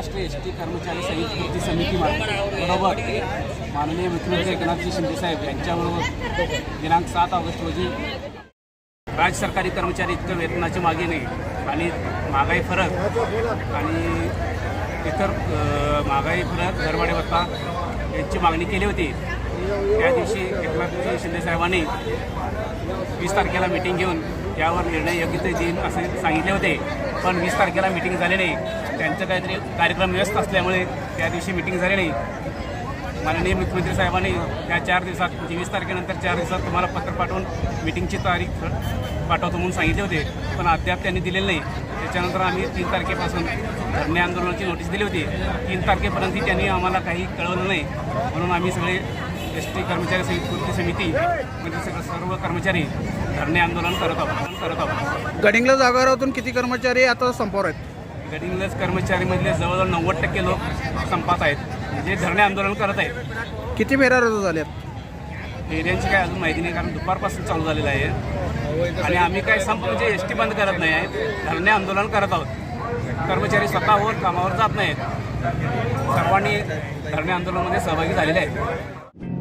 Maharashtra S T कर्मचारी संयुक्त कृती समिती बरोबर. माननीय मुख्यमंत्री एकनाथजी शिंदेसाहेब यांच्याबरोबर दिनांक सात ऑगस्ट रोजी राज्य सरकारी कर्मचारी इतकं वेतनाची मागे नाही आणि महागाई फरक आणि इतर महागाई फरक दरवाढी भत्ता यांची मागणी केली होती. त्या दिवशी एकनाथजी शिंदेसाहेबांनी वीस तारखेला मिटिंग घेऊन त्यावर निर्णय योग्य ते देईन असे सांगितले होते. पण वीस तारखेला मिटिंग झाली नाही. त्यांचं काहीतरी कार्यक्रम व्यस्त असल्यामुळे त्या दिवशी मिटिंग झाली नाही माननीय मुख्यमंत्री साहेबांनी त्या चार दिवसात म्हणजे वीस तारखेनंतर चार दिवसात तुम्हाला पत्र पाठवून मिटिंगची तारीख पाठवतो म्हणून सांगितले होते. पण अद्याप त्यांनी दिलेलं नाही. त्याच्यानंतर आम्ही तीन तारखेपासून धरणे आंदोलनाची नोटीस दिली होती. तीन तारखेपर्यंत त्यांनी आम्हाला काही कळवलं नाही. म्हणून आम्ही सगळे एस टी कर्मचारी संयुक्त कृती समिती म्हणजे सगळं सर्व कर्मचारी धरणे आंदोलन करत आहोत करत आहोत. गडिंगला जागारातून किती कर्मचारी आता संपावर आहेत? गडिंग्लज कर्मचारीमधले जवळजवळ नव्वद टक्के लोक संपात आहेत. जे धरणे आंदोलन करत आहेत. किती फेऱ्या रद्द झाल्यात? एरियांची काय अजून माहिती नाही कारण दुपारपासून चालू झालेलं आहे. आणि आम्ही काय संप म्हणजे एस टी बंद करत नाही आहेत. धरणे आंदोलन करत आहोत. कर्मचारी स्वतःवर कामावर जात नाहीत. सर्वांनी धरणे आंदोलनामध्ये सहभागी झालेले आहेत.